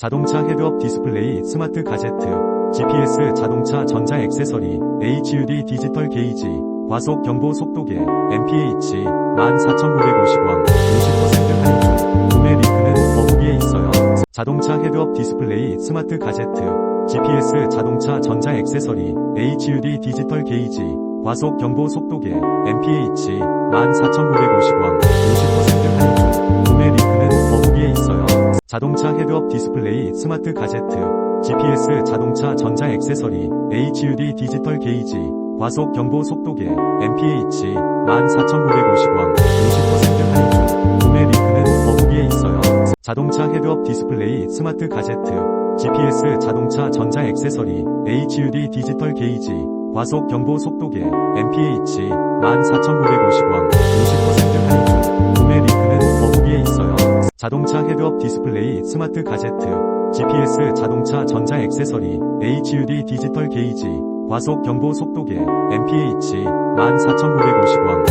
자동차 헤드업 디스플레이 스마트 가제트, GPS 자동차 전자 액세서리, HUD 디지털 게이지, 과속 경보 속도계, MPH, 14,950원, 50% 할인 중, 구매 링크는 더보기에 있어요. 자동차 헤드업 디스플레이 스마트 가제트, GPS 자동차 전자 액세서리, HUD 디지털 게이지, 과속 경보 속도계, MPH, 14,950원, 자동차 헤드업 디스플레이 스마트 가제트, GPS 자동차 전자 액세서리, HUD 디지털 게이지, 과속 경보 속도계, MPH, 14,950원, 50% 할인 중, 구매 링크는 더보기에 있어요. 자동차 헤드업 디스플레이 스마트 가제트, GPS 자동차 전자 액세서리, HUD 디지털 게이지, 과속 경보 속도계, MPH, 14,950원, 50% 자동차 헤드업 디스플레이 스마트 가제트, GPS 자동차 전자 액세서리, HUD 디지털 게이지, 과속 경보 속도계, MPH, 14,950원, 50%